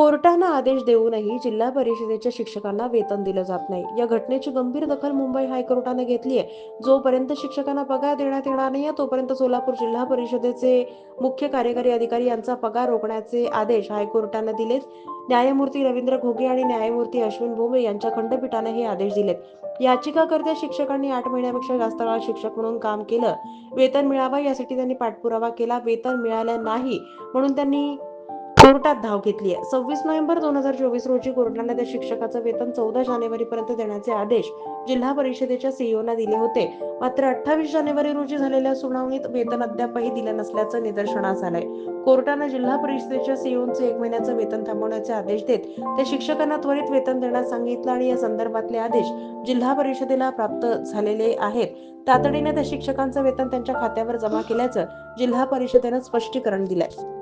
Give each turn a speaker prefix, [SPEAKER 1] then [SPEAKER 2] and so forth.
[SPEAKER 1] कोर्टानं आदेश देऊनही जिल्हा परिषदेच्या शिक्षकांना वेतन दिलं जात नाही. या घटनेची गंभीर दखल मुंबई हायकोर्टाने घेतली आहे. जोपर्यंत शिक्षकांना पगार देण्यात येणार नाही तोपर्यंत सोलापूर जिल्हा परिषदेचे मुख्य कार्यकारी अधिकारी यांचा पगार रोखण्याचे आदेश हायकोर्टानं दिलेत. न्यायमूर्ती रवींद्र घोगे आणि न्यायमूर्ती अश्विन भोमे यांच्या खंडपीठाने हे आदेश दिलेत. याचिकाकर्त्या शिक्षकांनी आठ महिन्यापेक्षा जास्त काळ शिक्षक म्हणून काम केलं. वेतन मिळावा यासाठी त्यांनी पाठपुरावा केला. वेतन मिळालं नाही म्हणून त्यांनी कोर्टात धाव घेतली आहे सव्वीस नोव्हेंबर दोन हजार चोवीस रोजी कोर्टाने त्या शिक्षकाचं वेतन चौदा जानेवारी पर्यंत देण्याचे आदेश जिल्हा परिषदेच्या सीईओला दिले होते. मात्र अठ्ठावीस जानेवारी रोजी झालेल्या सुनावणीत वेतन अद्यापही दिलं नसल्याचं निदर्शनास आलंय. कोर्टाने जिल्हा परिषदेच्या सीईओचे एक महिन्याचं वेतन थांबवण्याचे आदेश देत त्या शिक्षकांना त्वरित वेतन देण्यास सांगितलं आणि या संदर्भातले आदेश जिल्हा परिषदेला प्राप्त झालेले आहेत. तातडीने त्या शिक्षकांचं वेतन त्यांच्या खात्यावर जमा केल्याचं जिल्हा परिषदेनं स्पष्टीकरण दिलंय.